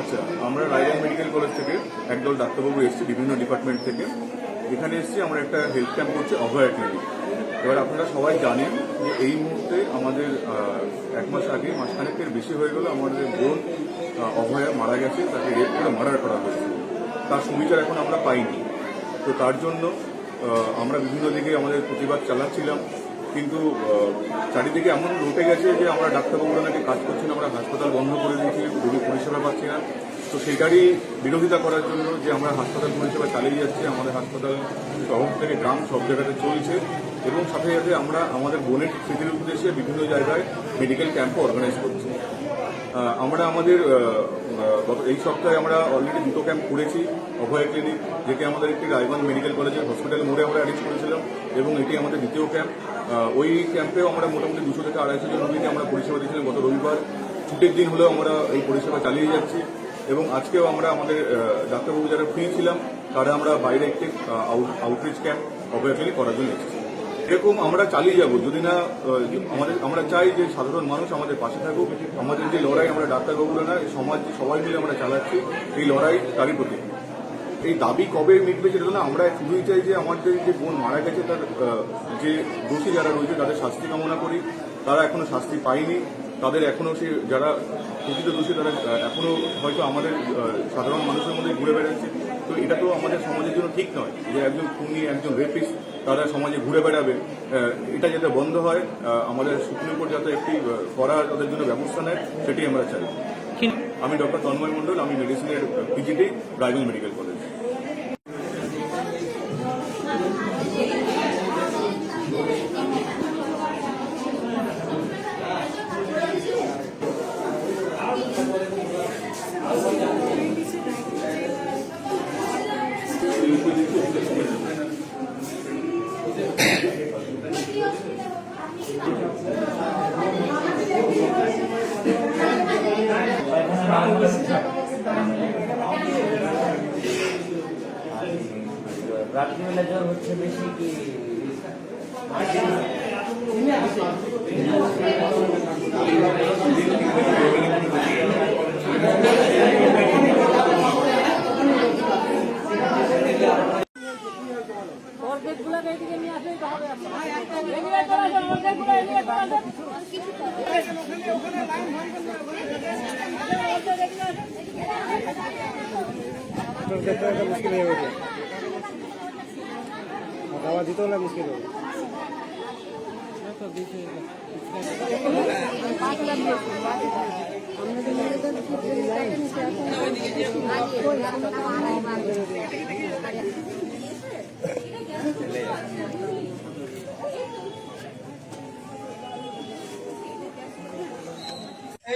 আচ্ছা আমরা Raiganj medical college থেকে একদল ডাক্তারবাবু এসেছি বিভিন্ন ডিপার্টমেন্ট থেকে। এখানে এসেছি, আমরা একটা হেলথ ক্যাম্প করছি, অভয়া ক্লিনিক। এবার আপনারা সবাই জানেন যে এই মুহূর্তে আমাদের এক মাস আগে, মাসখানেকের বেশি হয়ে গেল আমাদের বোন অভয়া মারা গেছে, তাকে রেপ করে মার্ডার করা হয়েছে। তার সুবিচার এখন আমরা পাইনি। তো তার জন্য আমরা বিভিন্ন দিকে আমাদের প্রতিবাদ চালাচ্ছিলাম। কিন্তু চারিদিকে এমন রুটে গেছে যে আমরা ডাক্তারবাবুরা নাকি কাজ করছি না, আমরা হাসপাতাল বন্ধ করে দিয়েছি রোগী পরিষেবা পাচ্ছি না। তো সেটারই বিরোধিতা করার জন্য যে আমরা হাসপাতাল পরিষেবা চালিয়ে যাচ্ছি, আমাদের হাসপাতাল শহর থেকে গ্রাম সব জায়গাতে চলছে। এবং সাথে সাথে আমরা আমাদের বোনের স্মৃতির উদ্দেশ্যে বিভিন্ন জায়গায় মেডিকেল ক্যাম্পও অর্গানাইজ করছি। আমরা আমাদের এই সপ্তাহে আমরা অলরেডি দুটো ক্যাম্প করেছি, অভয় ক্লিনিক, যেটি আমাদের একটি রায়গঞ্জ মেডিকেল কলেজের হসপিটাল মোড়ে আমরা অ্যারেঞ্জ করেছিলাম, এবং এটি আমাদের দ্বিতীয় ক্যাম্প। ওই ক্যাম্পেও আমরা মোটামুটি দুশো থেকে আড়াইশো জন রোগীকে আমরা পরিষেবা দিয়েছিলাম। গত রবিবার ছুটির দিন হলেও আমরা এই পরিষেবা চালিয়ে যাচ্ছি এবং আজকেও আমরা আমাদের ডাক্তারবাবু যারা ফ্রি ছিলাম, তারা আমরা বাইরে একটি আউটরিচ ক্যাম্প অভয় করার জন্য এসেছি। এরকম আমরা চালিয়ে যাব। যদি না আমাদের, আমরা চাই যে সাধারণ মানুষ আমাদের পাশে থাকুক। আমাদের যে লড়াই আমরা ডাক্তারবাবুরা না, সমাজ, সবাই মিলে আমরা চালাচ্ছি, এই লড়াই তারই প্রতি এই দাবি কবে মিটবে সেটা না আমরা শুধুই চাই যে আমাদের যে বোন মারা গেছে তার যে দোষী যারা রয়েছে তাদের শাস্তি কামনা করি। তারা এখনও শাস্তি পায়নি। তাদের এখনও সে যারা প্রকৃত দোষী তারা আহ, এখনও হয়তো আমাদের সাধারণ মানুষের মধ্যে ঘুরে বেড়াচ্ছে। তো এটা তো আমাদের সমাজের জন্য ঠিক নয় যে একজন খুনি একজন রেপিস্ট তারা সমাজে ঘুরে বেড়াবে। এটা যাতে বন্ধ হয় আমাদের সুপ্রিম কোর্ট যাতে একটি করা তাদের জন্য ব্যবস্থা নেয় সেটি আমরা চাই। আমি ডক্টর তন্ময় মণ্ডল আমি মেডিসিনের পিজিটি রায়গঞ্জ মেডিকেল কলেজ। রাত্রিবেলা জ্বর হচ্ছে বেশি কি এইদিকে মুশকিল হয়ে গেছে। খাওয়া দিতেও না মুশকিল হবে এই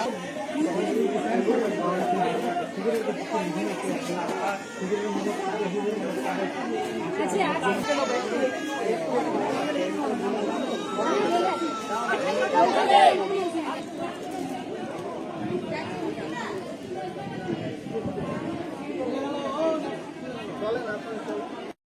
그치아침부 터.